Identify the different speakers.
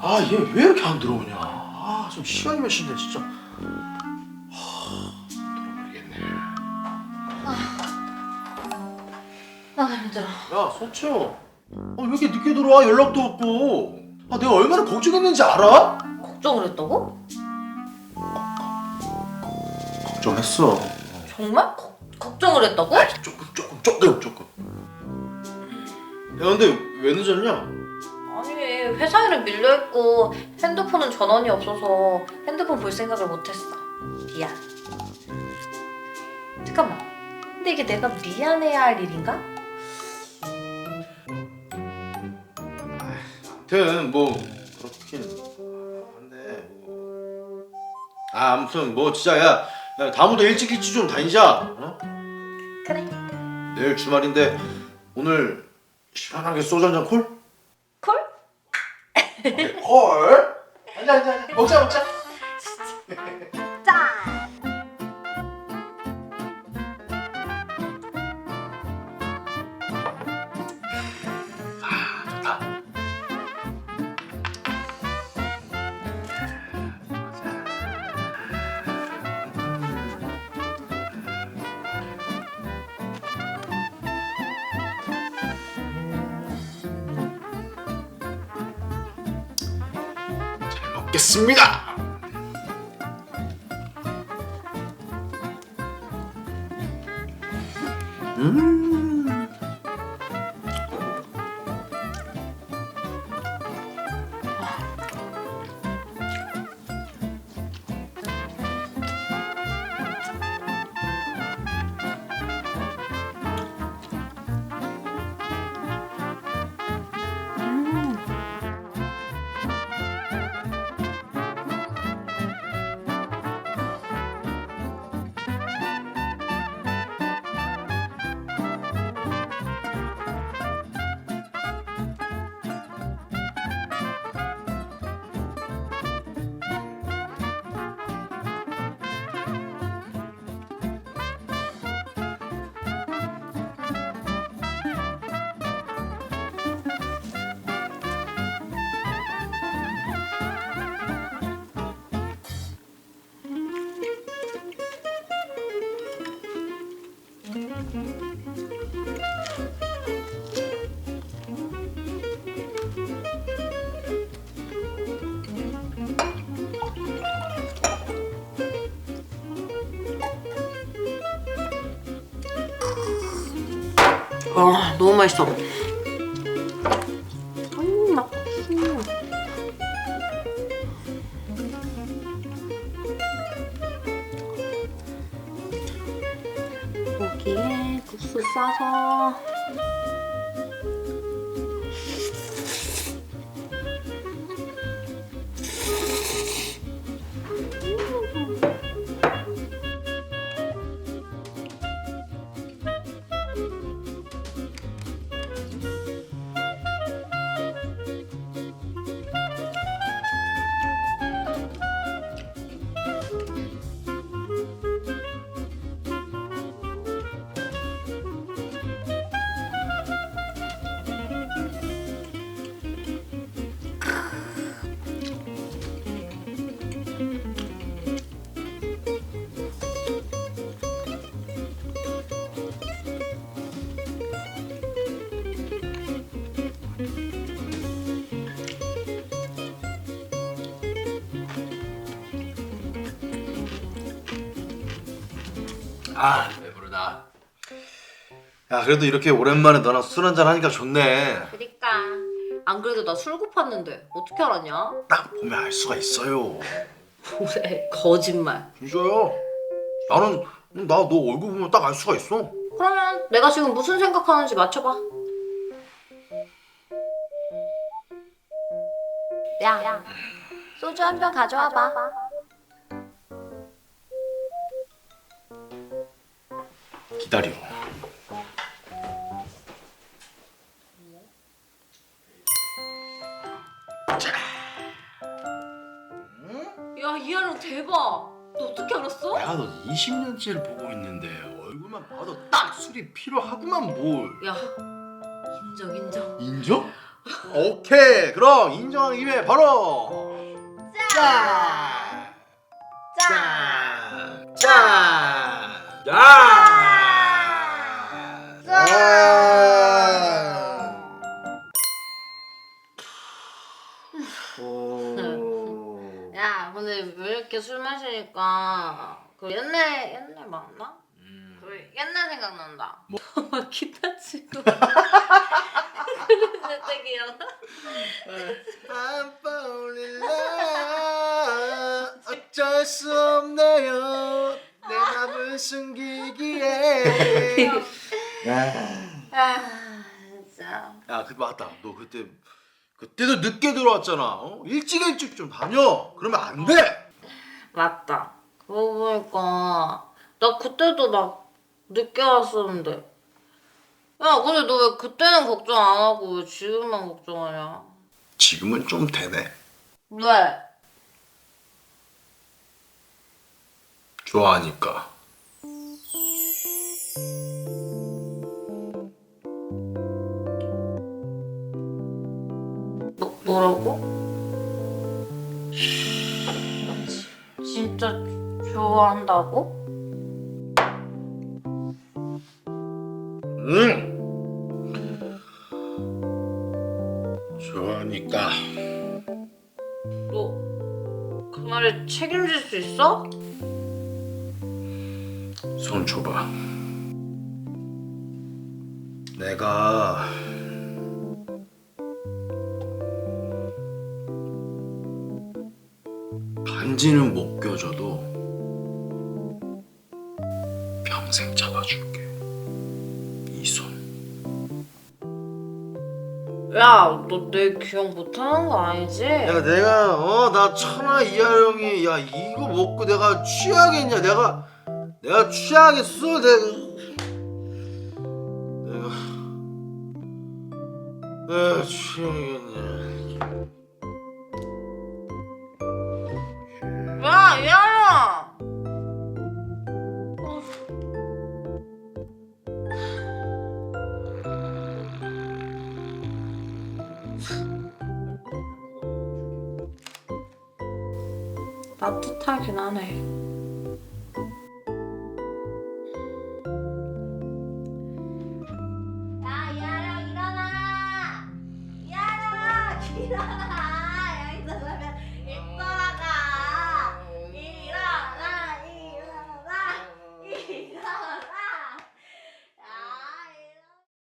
Speaker 1: 아 얘 왜 이렇게 안 들어오냐 아 지금 시간이 몇 시인데 진짜 하 돌아버리겠네
Speaker 2: 아 힘들어.
Speaker 1: 야 서채영 아, 왜 이렇게 늦게 들어와 연락도 없고 아 내가 얼마나 걱정했는지 알아?
Speaker 2: 걱정을 했다고?
Speaker 1: 걱정했어
Speaker 2: 정말? 거, 걱정을 했다고?
Speaker 1: 조금 조금 조금 조금 야 근데 왜 늦었냐?
Speaker 2: 아니 회사 일은 밀려있고 핸드폰은 전원이 없어서 핸드폰 볼 생각을 못했어. 미안. 잠깐만. 근데 이게 내가 미안해야 할 일인가?
Speaker 1: 아무튼 뭐 그렇긴 한데 뭐. 아 아무튼 뭐 진짜 야, 야 다음부터 일찍 일찍 좀 다니자 어?
Speaker 2: 그래.
Speaker 1: 내일 주말인데 오늘 시원하게 소주 한잔 콜?
Speaker 2: 콜?
Speaker 1: 오케이, 콜? 한잔 한잔 한잔. 먹자 먹자
Speaker 2: 짠.
Speaker 1: 먹겠습니다. 음
Speaker 2: 너무 맛있어. 음 맛. 음. 고기에 국수 싸서.
Speaker 1: 아 배부르다 야 그래도 이렇게 오랜만에 너랑 술 한잔 하니까 좋네
Speaker 2: 그니까 안 그래도 나 술 고팠는데 어떻게 알았냐?
Speaker 1: 딱 보면 알 수가 있어요
Speaker 2: 그래 거짓말.
Speaker 1: 진짜요 나는 나 너 얼굴 보면 딱 알 수가 있어
Speaker 2: 그러면 내가 지금 무슨 생각하는지 맞춰봐. 야, 소주 한 병 가져와봐.
Speaker 1: 기다려
Speaker 2: 야, 이하령 대박. 너 어떻게 알았어?
Speaker 1: 내가 너 20년째를 보고 있는데 얼굴만 봐도 딱 술이 필요하구만 뭘
Speaker 2: 야, 인정 인정.
Speaker 1: 인정? 오케이 그럼 인정한 김에 바로
Speaker 2: 짠!
Speaker 1: 짠!
Speaker 2: 짠!
Speaker 1: 짠! 짠!
Speaker 2: 짠!
Speaker 1: 오.
Speaker 2: 야, 근데 왜 이렇게 술 마시니까 그 옛날 옛날 맞나?
Speaker 1: 음.
Speaker 2: 그 옛날 생각난다.
Speaker 1: 뭐?
Speaker 2: 기타 치고. 진짜 귀여워.
Speaker 1: I'm falling in love 어쩔 수 없네요 내 맘을 숨기기에
Speaker 2: 아, 진짜.
Speaker 1: 야, 그 맞다. 너 그때 그때도 늦게 들어왔잖아. 어? 일찍 일찍 좀 다녀. 그러면 안 돼.
Speaker 2: 맞다. 그러고 보니까 나 그때도 막 늦게 왔었는데. 야, 근데 너 왜 그때는 걱정 안 하고 왜 지금만 걱정하냐?
Speaker 1: 지금은 좀 되네.
Speaker 2: 왜?
Speaker 1: 좋아하니까.
Speaker 2: 뭐, 뭐라고? 진짜 좋아한다고?
Speaker 1: 응. 좋아하니까.
Speaker 2: 너 그 말에 책임질 수 있어?
Speaker 1: 손 줘봐. 내가 반지는 못 껴줘도 평생 잡아줄게. 이 손.
Speaker 2: 야, 너 내 기억 못하는 거 아니지?
Speaker 1: 야 내가 어 나 천하 이하령이 야 이거 먹고 내가 취하겠냐 내가 내가 취하겠어 내가 내가 내가 취하겠냐
Speaker 2: 따뜻하긴 하네. 야, 이하랑 일어나! 이하랑 일어나!